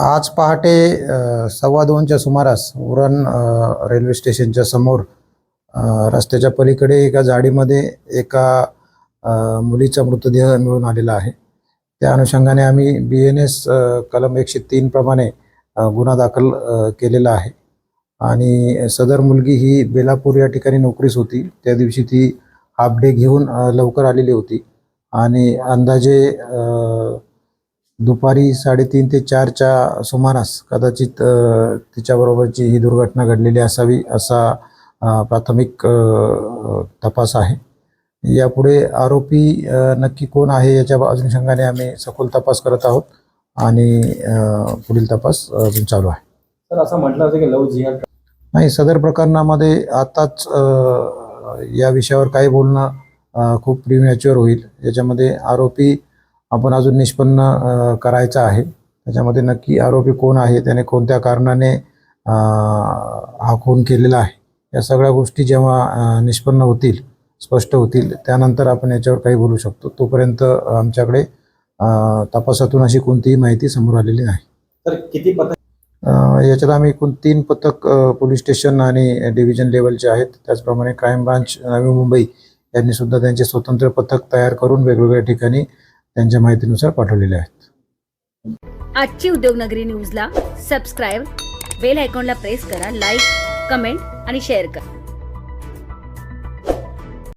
आज पहाटे सव्वा दोनच्या सुमारास उरण रेल्वे स्टेशनच्या समोर रस्त्याच्या पलीकडे एका झाडीमध्ये एका मुलीचा मृतदेह मिळून आलेला आहे. त्या अनुषंगाने आम्ही बी एन एस कलम एकशे तीनप्रमाणे गुन्हा दाखल केलेला आहे. आणि सदर मुलगी ही बेलापूर या ठिकाणी नोकरीस होती. त्या दिवशी ती हाफ डे घेऊन लवकर आलेली होती. आणि अंदाजे दुपारी साडेतीन ते चारच्या सुमारास कदाचित तिच्याबरोबरची ही दुर्घटना घडलेली असावी असा प्राथमिक तपास आहे. यापुढे आरोपी नक्की कोण आहे याच्या अनुषंगाने आम्ही सखोल तपास करत आहोत आणि पुढील तपास अजून चालू आहे. तर असं म्हटलं होतं की लव जिहाद नाही सदर प्रकरणामध्ये आताच या विषयावर काही बोलणं खूप प्रीमॅच्युअर होईल. याच्यामध्ये आरोपी आपण अजून निष्पन्न करायचा आहे. त्याच्यामध्ये नक्की आरोपी कोण आहे त्याने कोणत्या कारणाने हा खून केलेला आहे. या सगळ्या गोष्टी जेव्हा निष्पन्न होतील स्पष्ट होतील त्यानंतर आपण याच्यावर काही बोलू शकतो. तोपर्यंत आमच्याकडे तपासातून अशी कोणतीही माहिती समोर आलेली नाही. तर किती पथक याच्यात आम्ही एकूण तीन पथक पोलीस स्टेशन आणि डिव्हिजन लेवलचे आहेत. त्याचप्रमाणे क्राईम ब्रांच नवी मुंबई यांनी सुद्धा त्यांचे स्वतंत्र पथक तयार करून वेगवेगळ्या ठिकाणी त्यांच्या माहितीनुसार पाठवलेले आहेत. आजची उद्योगनगरी न्यूजला सबस्क्राईब बेल आयकॉनला प्रेस करा लाईक कमेंट आणि शेअर करा.